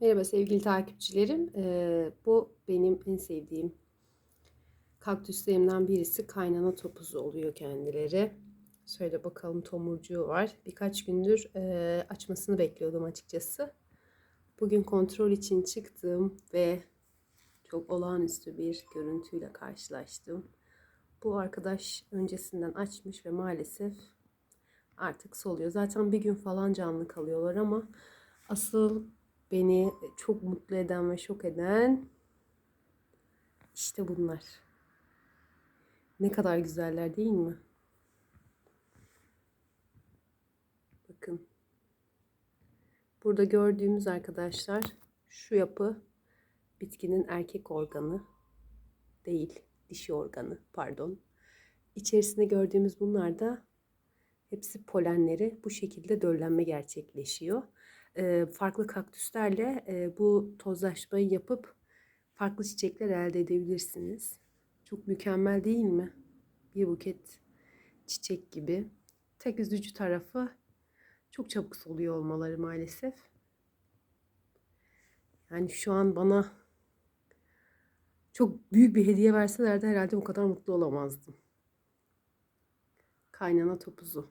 Merhaba sevgili takipçilerim. Ee, bu benim en sevdiğim kaktüslerimden birisi. Kaynana topuzu oluyor kendileri. Şöyle bakalım tomurcuğu var. Birkaç gündür e, açmasını bekliyordum açıkçası. Bugün kontrol için çıktım ve çok olağanüstü bir görüntüyle karşılaştım. Bu arkadaş öncesinden açmış ve maalesef artık soluyor. Zaten bir gün falan canlı kalıyorlar ama asıl beni çok mutlu eden ve şok eden işte bunlar. Ne kadar güzeller değil mi? Bakın. Burada gördüğümüz arkadaşlar şu yapı bitkinin erkek organı değil, dişi organı pardon. İçerisinde gördüğümüz bunlar da hepsi polenleri bu şekilde döllenme gerçekleşiyor farklı kaktüslerle bu tozlaşmayı yapıp farklı çiçekler elde edebilirsiniz. Çok mükemmel değil mi? Bir buket çiçek gibi. Tek üzücü tarafı çok çabuk soluyor olmaları maalesef. Yani şu an bana çok büyük bir hediye verselerdi herhalde bu kadar mutlu olamazdım. Kaynana topuzu.